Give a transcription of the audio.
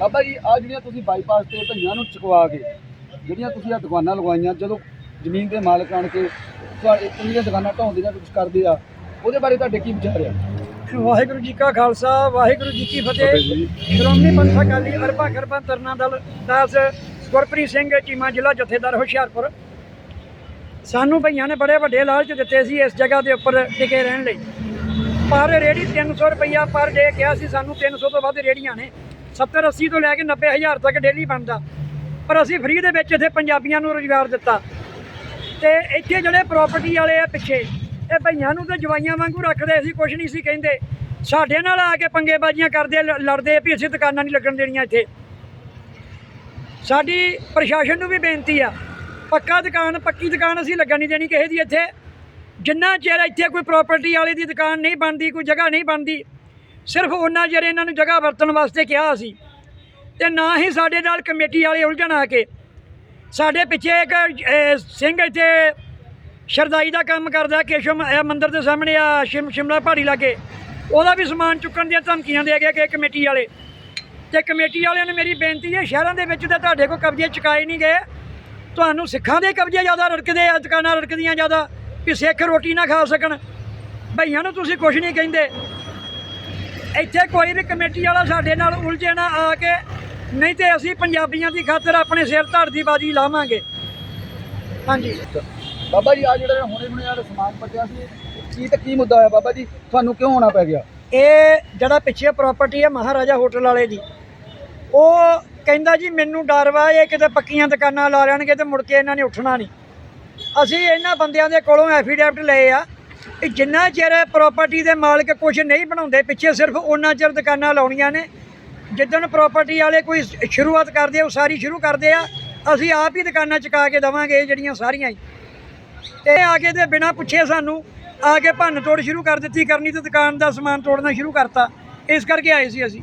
ਬਾਬਾ ਜੀ ਆ ਜਿਹੜੀਆਂ ਤੁਸੀਂ ਬਾਈਪਾਸ ਤੇ ਭਈਆਂ ਨੂੰ ਚੁਕਵਾ ਕੇ ਜਿਹੜੀਆਂ ਤੁਸੀਂ ਆ ਦੁਕਾਨਾਂ ਲਗਵਾਈਆਂ ਜਦੋਂ ਜ਼ਮੀਨ ਦੇ ਮਾਲਕ ਆਣ ਕੇ ਤੁਹਾਡੇ ਕਿੰਨੀਆਂ ਦੁਕਾਨਾਂ ਢਾਉਂਦੇ ਜਾਂ ਕੁਝ ਕਰਦੇ ਆ ਉਹਦੇ ਬਾਰੇ ਤੁਹਾਡੇ ਕੀ ਵਿਚਾਰ ਆ? ਵਾਹਿਗੁਰੂ ਜੀ ਕਾ ਖਾਲਸਾ ਵਾਹਿਗੁਰੂ ਜੀ ਕੀ ਫਤਿਹ। ਸ਼੍ਰੋਮਣੀ ਪੰਥ ਅਕਾਲੀ ਅਰਬਾ ਖਰਬਾ ਤਰਨਾ ਦਲ ਦਾਸ ਗੁਰਪ੍ਰੀਤ ਸਿੰਘ ਚੀਮਾ ਜ਼ਿਲ੍ਹਾ ਜਥੇਦਾਰ ਹੁਸ਼ਿਆਰਪੁਰ। ਸਾਨੂੰ ਭਈਆਂ ਨੇ ਬੜੇ ਵੱਡੇ ਲਾਲਚ ਦਿੱਤੇ ਸੀ ਇਸ ਜਗ੍ਹਾ ਦੇ ਉੱਪਰ ਟਿਕੇ ਰਹਿਣ ਲਈ। ਪਰ ਰੇੜੀ 300 ਰੁਪਈਆ ਪਰ ਡੇ ਕਿਹਾ ਸੀ ਸਾਨੂੰ 300 ਤੋਂ ਵੱਧ ਰੇੜੀਆਂ ਨੇ। 70 80 ਤੋਂ ਲੈ ਕੇ 90 ਹਜ਼ਾਰ ਤੱਕ ਡੇਲੀ ਬਣਦਾ। ਪਰ ਅਸੀਂ ਫ੍ਰੀ ਦੇ ਵਿੱਚ ਇੱਥੇ ਪੰਜਾਬੀਆਂ ਨੂੰ ਰੁਜ਼ਗਾਰ ਦਿੱਤਾ। ਤੇ ਇੱਥੇ ਜਿਹੜੇ ਪ੍ਰਾਪਰਟੀ ਵਾਲੇ ਆ ਪਿੱਛੇ, ਇਹ ਭਈਆਂ ਨੂੰ ਤੇ ਜਵਾਈਆਂ ਵਾਂਗੂ ਰੱਖਦੇ, ਅਸੀਂ ਕੁਝ ਨਹੀਂ ਸੀ ਕਹਿੰਦੇ। ਸਾਡੇ ਨਾਲ ਆ ਕੇ ਪੰਗੇਬਾਜ਼ੀਆਂ ਕਰਦੇ ਲੜਦੇ ਵੀ ਅਸੀਂ ਦੁਕਾਨਾਂ ਨਹੀਂ ਲੱਗਣ ਦੇਣੀਆਂ ਇੱਥੇ। ਸਾਡੀ ਪ੍ਰਸ਼ਾਸਨ ਨੂੰ ਵੀ ਬੇਨਤੀ ਆ, ਪੱਕਾ ਦੁਕਾਨ, ਪੱਕੀ ਦੁਕਾਨ ਅਸੀਂ ਲੱਗਣ ਨਹੀਂ ਦੇਣੀ ਕਿਸੇ ਦੀ ਇੱਥੇ। ਜਿੰਨਾ ਚਿਰ ਇੱਥੇ ਕੋਈ ਪ੍ਰਾਪਰਟੀ ਵਾਲੇ ਦੀ ਦੁਕਾਨ ਨਹੀਂ ਬਣਦੀ, ਕੋਈ ਜਗ੍ਹਾ ਨਹੀਂ ਬਣਦੀ ਸਿਰਫ ਉਹਨਾਂ ਜਿਹੜੇ ਇਹਨਾਂ ਨੂੰ ਜਗ੍ਹਾ ਵਰਤਣ ਵਾਸਤੇ ਕਿਹਾ ਸੀ ਤੇ ਨਾ ਹੀ ਸਾਡੇ ਨਾਲ ਕਮੇਟੀ ਵਾਲੇ ਉਲਝਣ ਆ ਕੇ ਸਾਡੇ ਪਿੱਛੇ ਇੱਕ ਸਿੰਘ ਇੱਥੇ ਸ਼ਰਦਾਈ ਦਾ ਕੰਮ ਕਰਦਾ, ਕੇਸ਼ਵ ਇਹ ਮੰਦਿਰ ਦੇ ਸਾਹਮਣੇ ਆ, ਸ਼ਿਮ, ਸ਼ਿਮਲਾ ਪਹਾੜੀ ਲਾਗੇ। ਉਹਦਾ ਵੀ ਸਮਾਨ ਚੁੱਕਣ ਦੀਆਂ ਧਮਕੀਆਂ ਦੇ ਗਏ ਕਿ ਕਮੇਟੀ ਵਾਲੇ। ਤੇ ਕਮੇਟੀ ਵਾਲਿਆਂ ਨੇ ਮੇਰੀ ਬੇਨਤੀ ਹੈ, ਸ਼ਹਿਰਾਂ ਦੇ ਵਿੱਚ ਤਾਂ ਤੁਹਾਡੇ ਕੋਲ ਕਬਜ਼ੇ ਚੁਕਾਏ ਨਹੀਂ ਗਏ। ਤੁਹਾਨੂੰ ਸਿੱਖਾਂ ਦੇ ਕਬਜ਼ੇ ਜ਼ਿਆਦਾ ਰੜਕਦੇ ਆ, ਦੁਕਾਨਾਂ ਰੜਕਦੀਆਂ ਜ਼ਿਆਦਾ, ਵੀ ਸਿੱਖ ਰੋਟੀ ਨਾ ਖਾ ਸਕਣ। ਭਈਆਂ ਨੂੰ ਤੁਸੀਂ ਕੁਝ ਨਹੀਂ ਕਹਿੰਦੇ। ਇੱਥੇ ਕੋਈ ਵੀ ਕਮੇਟੀ ਵਾਲਾ ਸਾਡੇ ਨਾਲ ਉਲਝੇ ਨਾ ਆ ਕੇ ਨਹੀਂ ਤੇ ਅਸੀਂ ਪੰਜਾਬੀਆਂ ਦੀ ਖਾਤਰ ਆਪਣੇ ਸਿਰ ਧੜ ਦੀ ਬਾਜੀ ਲਾਵਾਂਗੇ। ਹਾਂਜੀ। ਬਾਬਾ ਜੀ ਆ ਜਿਹੜਾ ਹੁਣੇ ਹੁਣੇ ਆ ਸਮਾਨ ਪੱਟਿਆ ਸੀ ਕੀ ਤੇ ਕੀ ਮੁੱਦਾ ਹੋਇਆ ਬਾਬਾ ਜੀ? ਤੁਹਾਨੂੰ ਕਿਉਂ ਆਉਣਾ ਪੈ ਗਿਆ? ਇਹ ਜਿਹੜਾ ਪਿੱਛੇ ਪ੍ਰਾਪਰਟੀ ਹੈ ਮਹਾਰਾਜਾ ਹੋਟਲ ਵਾਲੇ ਦੀ ਉਹ ਕਹਿੰਦਾ ਜੀ ਮੈਨੂੰ ਡਰ ਵਾ ਇਹ ਕਿਤੇ ਪੱਕੀਆਂ ਦੁਕਾਨਾਂ ਲਾ ਲੈਣਗੇ ਤੇ ਮੁੜ ਕੇ ਇਹਨਾਂ ਨੇ ਉੱਠਣਾ ਨਹੀਂ। ਅਸੀਂ ਇਹਨਾਂ ਬੰਦਿਆਂ ਦੇ ਕੋਲੋਂ ਐਫੀਡੈਵਿਟ ਲਏ ਆ। ਕਿ ਜਿੰਨਾ ਚਿਰ ਪ੍ਰਾਪਰਟੀ ਦੇ ਮਾਲਕ ਕੁਝ ਨਹੀਂ ਬਣਾਉਂਦੇ, ਪਿੱਛੇ ਸਿਰਫ ਉਹਨਾਂ ਚਿਰ ਦੁਕਾਨਾਂ ਲਾਉਣੀਆਂ ਨੇ। ਜਿੱਦਣ ਪ੍ਰਾਪਰਟੀ ਵਾਲੇ ਕੋਈ ਸ਼ੁਰੂਆਤ ਕਰਦੇ ਆ, ਉਹ ਸਾਰੀ ਸ਼ੁਰੂ ਕਰਦੇ ਆ, ਅਸੀਂ ਆਪ ਹੀ ਦੁਕਾਨਾਂ ਚੁਕਾ ਕੇ ਦਵਾਂਗੇ ਇਹ ਜਿਹੜੀਆਂ ਸਾਰੀਆਂ ਹੀ। ਤੇ ਆ ਕੇ ਤੇ ਬਿਨਾ ਪੁੱਛੇ ਸਾਨੂੰ ਆ ਕੇ ਭੰਨ ਤੋੜ ਸ਼ੁਰੂ ਕਰ ਦਿੱਤੀ, ਕਰਨੀ ਤੇ ਦੁਕਾਨ ਦਾ ਸਮਾਨ ਤੋੜਨਾ ਸ਼ੁਰੂ ਕਰਤਾ। ਇਸ ਕਰਕੇ ਆਏ ਸੀ ਅਸੀਂ।